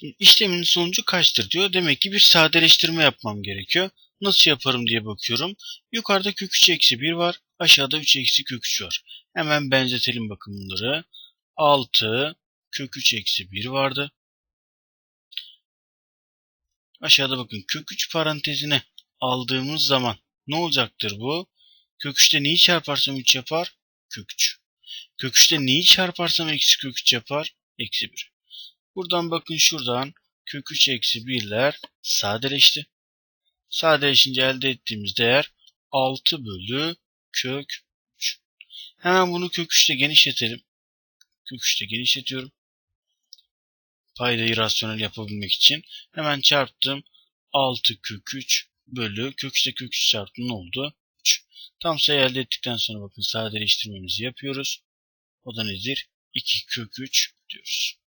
Şimdi işlemin sonucu kaçtır diyor. Demek ki bir sadeleştirme yapmam gerekiyor. Nasıl yaparım diye bakıyorum. Yukarıda kök 3 eksi 1 var. Aşağıda 3 eksi kök 3 var. Hemen benzetelim bakın bunları. 6 kök 3 eksi 1 vardı. Aşağıda bakın kök 3 parantezine aldığımız zaman ne olacaktır bu? Kök 3'te neyi çarparsam 3 yapar? Kök 3. Kök 3'te neyi çarparsam eksi kök 3 yapar? Eksi 1. Buradan bakın şuradan kök 3 eksi 1'ler sadeleşti. Sadeleşince elde ettiğimiz değer 6 bölü kök 3. Hemen bunu kök 3'te genişletelim. Kök 3'te genişletiyorum. Paydayı rasyonel yapabilmek için. Hemen çarptım. 6 kök 3 bölü kök 3'te kök 3 çarptım ne oldu? 3. Tam sayı elde ettikten sonra bakın sadeleştirmemizi yapıyoruz. O da nedir? 2 kök 3 diyoruz.